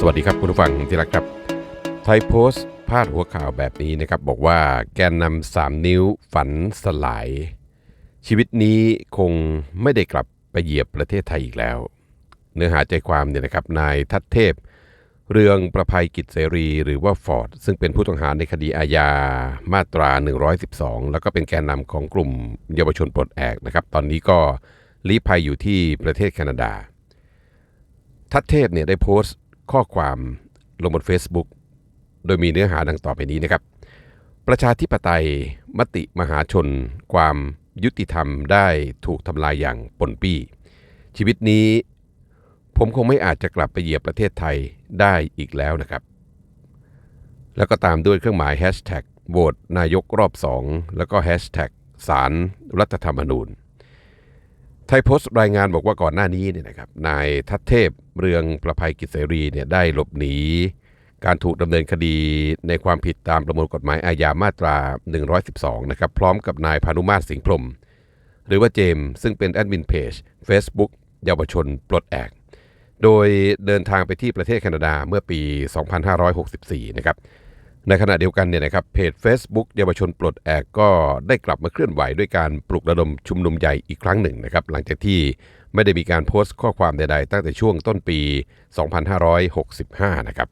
สวัสดีครับคุณผู้ฟังที่รักครับ ไทยโพสต์พาดหัวข่าวแบบนี้นะครับ บอกว่าแกนนำสามนิ้วฝันสลาย ชีวิตนี้คงไม่ได้กลับไปเหยียบประเทศไทยอีกแล้ว เนื้อหาใจความเนี่ยนะครับนายทัตเทพ เรืองประภัยกิจเสรีหรือว่าฟอร์ด ซึ่งเป็นผู้ต้องหาในคดีอาญามาตรา 112 แล้วก็เป็นแกนนำของกลุ่มเยาวชนปลดแอกนะครับ ตอนนี้ก็ลี้ภัยอยู่ที่ประเทศแคนาดา ทัตเทพเนี่ยได้โพสต์ ข้อความลงบน Facebook โดยมีเนื้อหาดังต่อไปนี้นะครับ ประชาธิปไตย มติมหาชน ความยุติธรรมได้ถูกทำลายอย่างปนปี้ ชีวิตนี้ ผมคงไม่อาจจะกลับไปเหยียบประเทศไทยได้อีกแล้วนะครับ แล้วก็ตามด้วยเครื่องหมายแฮชแท็กโหวตนายกรอบ2แล้วก็แฮชแท็กสารรัฐธรรมนูญ ไทยโพสต์รายงานบอกว่าก่อนหน้านี้เนี่ยนะครับ นายทัตเทพ เรืองประภัยกิจเสรีเนี่ยได้หลบหนี การถูกดำเนินคดีในความผิดตามประมวลกฎหมายอาญามาตรา 112 นะครับ พร้อมกับนายพานุมาตรสิงห์พรม หรือว่าเจมส์ซึ่งเป็นแอดมินเพจ Facebook เยาวชนปลดแอกโดยเดินทางไปที่ประเทศแคนาดาเมื่อปี 2564 นะครับ ในขณะเดียวกันเนี่ยนะครับเพจ Facebook เยาวชนปลดแอกก็ได้กลับมาเคลื่อนไหวด้วยการปลุกระดมชุมนุมใหญ่อีกครั้งหนึ่งนะครับ หลังจากที่ ไม่ได้มีการโพสต์ข้อความใดๆ ตั้งแต่ช่วงต้นปี 2565 นะครับ